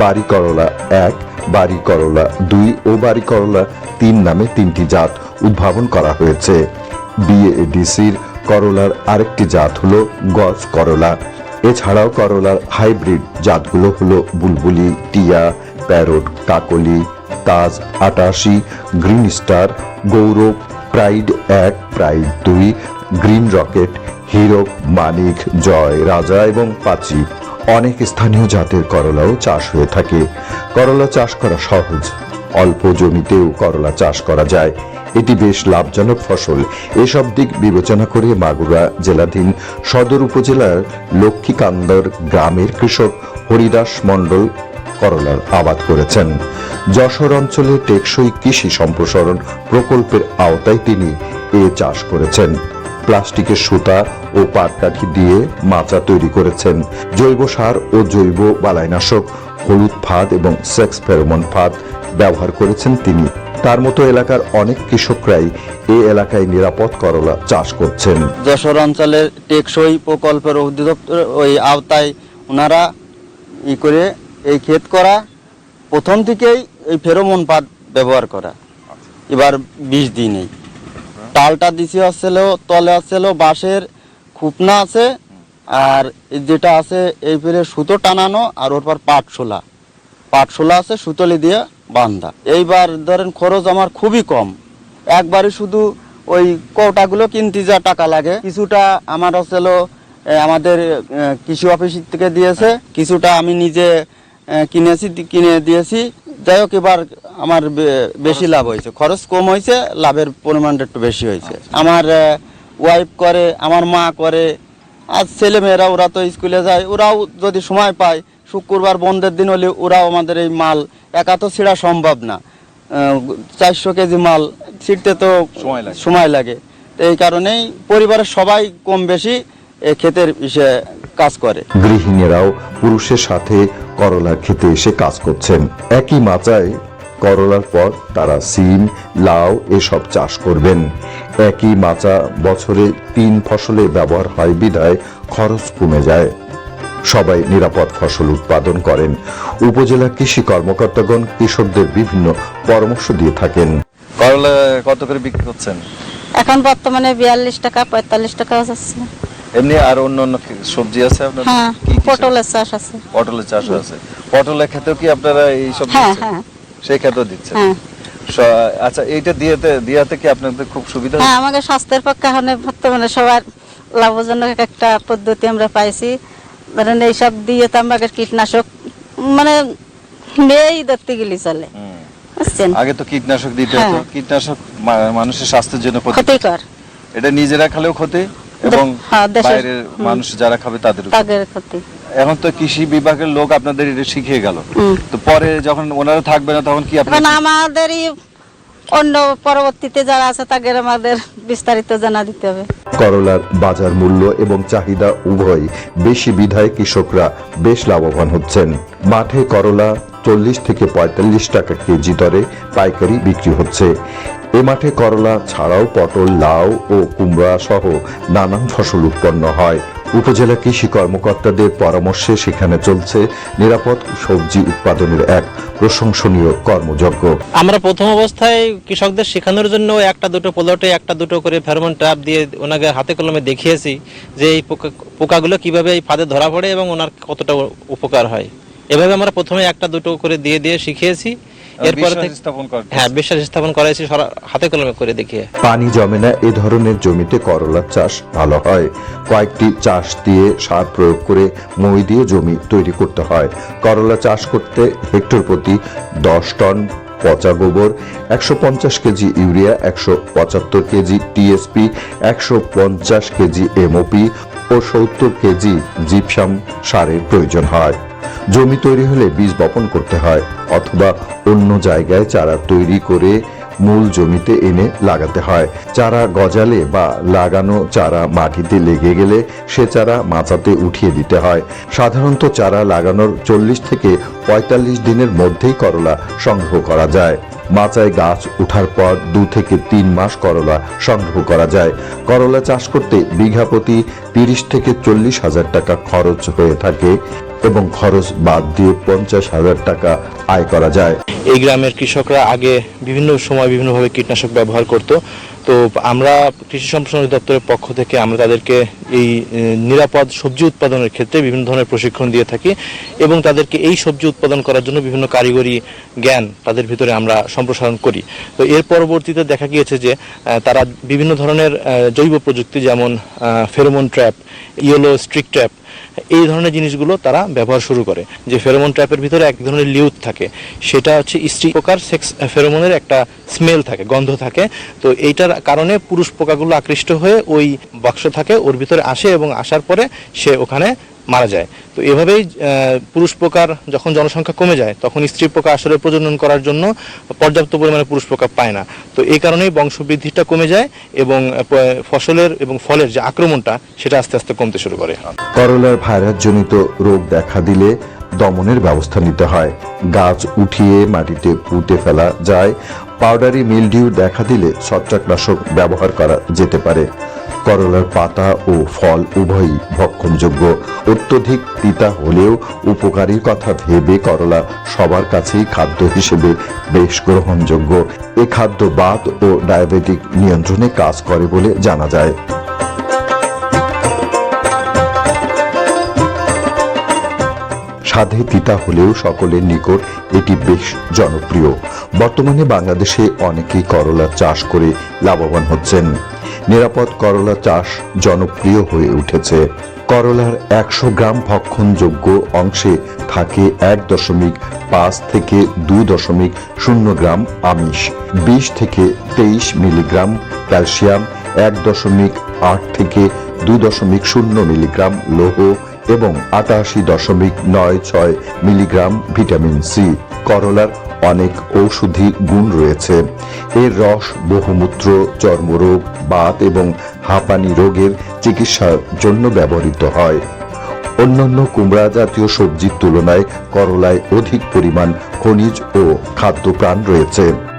বাড়ি করলা এক, বাড়ি করলা দুই ও বাড়ি করলা তিন নামে তিনটি জাত উদ্ভাবন করা হয়েছে। বিএডিসির করলার আরেকটি জাত হলো গজ করলা। এছাড়াও করলার হাইব্রিড জাতগুলো হলো বুলবুলি, টিয়া, প্যারোট, কাকলি, তাজ, আটাশি, গ্রিন স্টার, গৌরব, প্রাইড এক, প্রাইড দুই, Green Rocket Hero Manik, Joy, Raja এবং পাচি। অনেক স্থানীয় জাতের করলাও চাষ হয়ে থাকে। করলা চাষ করা সহজ। অল্প জমিতেও করলা চাষ করা যায়। এটি বেশ লাভজনক ফসল। এসব দিক বিবেচনা করে মাগুরা জেলাধীন সদর উপজেলার লক্ষ্মীকান্দর গ্রামের কৃষক হরিদাস মণ্ডল করলার আবাদ করেছেন। যশোর অঞ্চলে টেকসই কৃষি সম্প্রসারণ প্রকল্পের আওতায় তিনি এ চাষ করেছেন। প্লাস্টিকের সুতা ও পাটকাঠি দিয়ে মাচা তৈরি করেছেন। জৈব সার ও জৈব বালাইনাশক, হলুদ ফাঁদ এবং সেক্স ফেরোমন ফাঁদ ব্যবহার করেছেন তিনি। তার মতো এলাকার অনেক কৃষকরাই এ এলাকায় নিরাপদ করলা চাষ করছেন। যশোর অঞ্চলের টেকসই প্রকল্পের অধিদপ্তর ওই আওতায় ওনারা ই করে এই ক্ষেত করা, প্রথম থেকেই এই ফেরোমন পাত ব্যবহার করা। এবার বিষ দিই টালটা দিছি আসছিল তলে আসছিল বাঁশের খুপনা আছে, আর যেটা আছে এই ফেরে সুতো টানানো আর ওর পর পাটশোলা। পাটশোলা আছে সুতলি দিয়ে বান্ধা। এইবার ধরেন খরচ আমার খুবই কম। একবারই শুধু ওই কৌটাগুলো কিনতে যা টাকা লাগে। কিছুটা আমার হচ্ছিল আমাদের কৃষি অফিস থেকে দিয়েছে। কিছুটা আমি নিজে কিনেছি, কিনে দিয়েছি। যাই হোক এবার আমার বেশি লাভ হয়েছে। খরচ কম হয়েছে লাভের পরিমাণটা একটু বেশি হয়েছে। আমার ওয়াইফ করে আমার মা করে আর ছেলেমেয়েরা ওরা তো স্কুলে যায় ওরাও যদি সময় পায় শুক্রবার বন্ধের দিন হলে ওরাও আমাদের এই মাল একা তো ছিঁড়া সম্ভব না। চারশো কেজি মাল ছিঁড়তে তো সময় লাগে। সময় লাগে। তো এই কারণেই পরিবারের সবাই কম বেশি এই ক্ষেতের কাজ করে। গৃহিণীরাও পুরুষের সাথে করলার খেতে এসে কাজ করছেন। একই মাচায় করলার পর তারা সিম লাউ এসব চাষ করবেন। একই মাচা বছরে তিন ফসলে ব্যবহার হয় বিধায় খরচ কমে যায়। সবাই নিরাপদ ফসল উৎপাদন করেন। উপজেলা কৃষি কর্মকর্তাগণ কৃষকদের বিভিন্ন পরামর্শ দিয়ে থাকেন। করলা কত করে বিক্রি করছেন? এখন বর্তমানে বিয়াল্লিশ টাকা পঁয়তাল্লিশ টাকা যাচ্ছে এমনি আর অন্য অন্য সবজি আছে আপনার? হ্যাঁ পটলের চাষ আছে। পটলের চাষ আছে। পটলের ক্ষেতেও কি আপনারা এই সব হ্যাঁ হ্যাঁ। সেই ক্ষেতেও দিচ্ছেন? হ্যাঁ। আচ্ছা এইটা দিয়েতে দিয়াতে কি আপনাদের খুব সুবিধা হ্যাঁ আমাদের স্বাস্থ্যের পক্ষে এখন বর্তমানে সবার লাভজনক একটা পদ্ধতি আমরা পাইছি। ধরেন এইসব দিয়ে তো আমাদের কীটনাশক মানে নেই ধরতে গেলে চলে। আগে তো কীটনাশক দিতে হ্যাঁ। হতো কীটনাশক মানুষের স্বাস্থ্যের জন্য ক্ষতি ক্ষতিকর। এটা নিজেরা খালেও ক্ষতি এবং বাইরের মানুষ যারা খাবে তাদের এখন তো কৃষি বিভাগের লোক আপনাদের এটা শিখিয়ে গেল। তো পরে যখন ওনারা থাকবে না তখন কি আমাদেরই অন্য পরবর্তীতে যারা আছে তাদের আমাদের বিস্তারিত জানা দিতে হবে। করলার বাজার মূল্য এবং চাহিদা উভয় বেশি বিধায় কৃষকরা বেশ লাভবান হচ্ছেন। মাঠে করলা চল্লিশ থেকে পঁয়তাল্লিশ টাকা কেজি দরে পাইকারি বিক্রি হচ্ছে। এ মাঠে করলা ছাড়াও পটল, লাউ ও কুমড়া সহ নানান ফসল উৎপন্ন হয়। উপজেলা কৃষি কর্মকর্তাদের পরামর্শে সেখানে চলছে নিরাপদ সবজি উৎপাদনের এক প্রশংসনীয় কর্মযজ্ঞ। আমরা প্রথম অবস্থায় কৃষকদের শেখানোর জন্য একটা দুটো প্লটে, একটা দুটো করে ফেরোমন ট্র্যাপ দিয়ে ওনাকে হাতে কলমে দেখিয়েছি যে এই পোকা পোকাগুলো কীভাবে এই ফাঁদে ধরা পড়ে এবং ওনার কতটা উপকার হয়। এভাবে আমরা প্রথমে একটা দুটো করে দিয়ে দিয়ে শিখিয়েছি। এরপরে হ্যাঁ বিশ্বাস স্থাপন করাইছি সরা- হাতে কলমে করে দেখিয়ে। পানি জমে না এ ধরনের জমিতে করলার চাষ ভালো হয়। কয়েকটি চাষ দিয়ে সার প্রয়োগ করে মই দিয়ে জমি তৈরি করতে হয়। করলা চাষ করতে হেক্টর প্রতি দশ টন পচা গোবর একশো পঞ্চাশ কেজি ইউরিয়া একশো পঁচাত্তর কেজি টিএসপি একশো পঞ্চাশ কেজি এমওপি ও সত্তর কেজি জিপসাম সারের প্রয়োজন হয়। জমি তৈরি হলে বীজ বপন করতে হয়, অথবা অন্য জায়গায় চারা তৈরি করে মূল জমিতে এনে লাগাতে হয়। চারা গজালে বা লাগানো চারা মাটিতে লেগে গেলে সে চারা মাচাতে উঠিয়ে দিতে হয়। সাধারণত চারা লাগানোর চল্লিশ থেকে পঁয়তাল্লিশ দিনের মধ্যেই করলা সংগ্রহ করা যায়। মাচায় গাছ ওঠার পর দু থেকে তিন মাস করলা সংগ্রহ করা যায়। করলা চাষ করতে বিঘা প্রতি তিরিশ থেকে চল্লিশ হাজার টাকা খরচ হয়ে থাকে। এবং খরচ বাদ দিয়ে পঞ্চাশ হাজার টাকা আয় করা যায়। এই গ্রামের কৃষকরা আগে বিভিন্ন সময় বিভিন্নভাবে কীটনাশক ব্যবহার করত। তো আমরা কৃষি সম্প্রসারণ দপ্তরের পক্ষ থেকে আমরা তাদেরকে এই নিরাপদ সবজি উৎপাদনের ক্ষেত্রে বিভিন্ন ধরনের প্রশিক্ষণ দিয়ে থাকি এবং তাদেরকে এই সবজি উৎপাদন করার জন্য বিভিন্ন কারিগরি জ্ঞান তাদের ভিতরে আমরা সম্প্রসারণ করি। তো এর পরবর্তীতে দেখা গিয়েছে যে তারা বিভিন্ন ধরনের জৈব প্রযুক্তি যেমন pheromone trap, yellow sticky trap এই ধরনের জিনিসগুলো তারা ব্যবহার শুরু করে। যে ফেরোমন ট্র্যাপের ভিতরে এক ধরনের লিউথ থাকে। সেটা হচ্ছে স্ত্রী পোকার সেক্স ফেরোমনের একটা স্মেল থাকে, গন্ধ থাকে। তো এইটার কারণে পুরুষ পোকাগুলো আকৃষ্ট হয়ে ওই বাক্স থাকে, ওর ভিতরে আসে এবং আসার পরে সে ওখানে মারা যায়। তো এভাবেই পুরুষ পোকার যখন জনসংখ্যা কমে যায়, তখন স্ত্রী পোকা আসলে প্রজনন করার জন্য পর্যাপ্ত পরিমাণে পুরুষ পোকা পায় না। তো এই কারণেই বংশবৃদ্ধিটা কমে যায় এবং ফসলের এবং ফলের যে আক্রমণটা, সেটা আস্তে আস্তে কমতে শুরু করে। করলার ভাইরাসজনিত রোগ দেখা দিলে দমনের ব্যবস্থা নিতে হয়। গাছ উঠিয়ে মাটিতে পুঁতে ফেলা যায়। পাউডারি মিলডিউ দেখা দিলে ছত্রাকনাশক ব্যবহার করা যেতে পারে। করলার পাতা ও ফল উভয়ই ভক্ষণযোগ্য। অত্যধিক তিতা হলেও উপকারীর কথা ভেবে করলা সবার কাছেই খাদ্য হিসেবে বেশ গ্রহণযোগ্য। এ খাদ্য বাত ও ডায়াবেটিক নিয়ন্ত্রণে কাজ করে বলে জানা যায়। স্বাদে তিতা হলেও সকলের নিকট এটি বেশ জনপ্রিয়। বর্তমানে বাংলাদেশে অনেকেই করলা চাষ করে লাভবান হচ্ছেন। নিরাপদ করলা চাষ জনপ্রিয় হয়ে উঠেছে। করলার একশো গ্রাম ভক্ষণযোগ্য অংশে থাকে এক দশমিক পাঁচ থেকে দুই দশমিক শূন্য গ্রাম আমিষ, বিশ থেকে তেইশ মিলিগ্রাম ক্যালসিয়াম, এক দশমিক আট থেকে দুই দশমিক শূন্য মিলিগ্রাম লৌহ এবং আটাশি দশমিক নয় ছয় মিলিগ্রাম ভিটামিন সি। করলার অনেক ঔষধি গুণ রয়েছে। এর রস, বহুমূত্র, চর্মরোগ, বাত এবং হাঁপানি রোগের চিকিৎসার জন্য ব্যবহৃত হয়। অন্যান্য কুমড়া জাতীয় সবজির তুলনায় করলায় অধিক পরিমাণ খনিজ ও খাদ্য প্রাণ রয়েছে।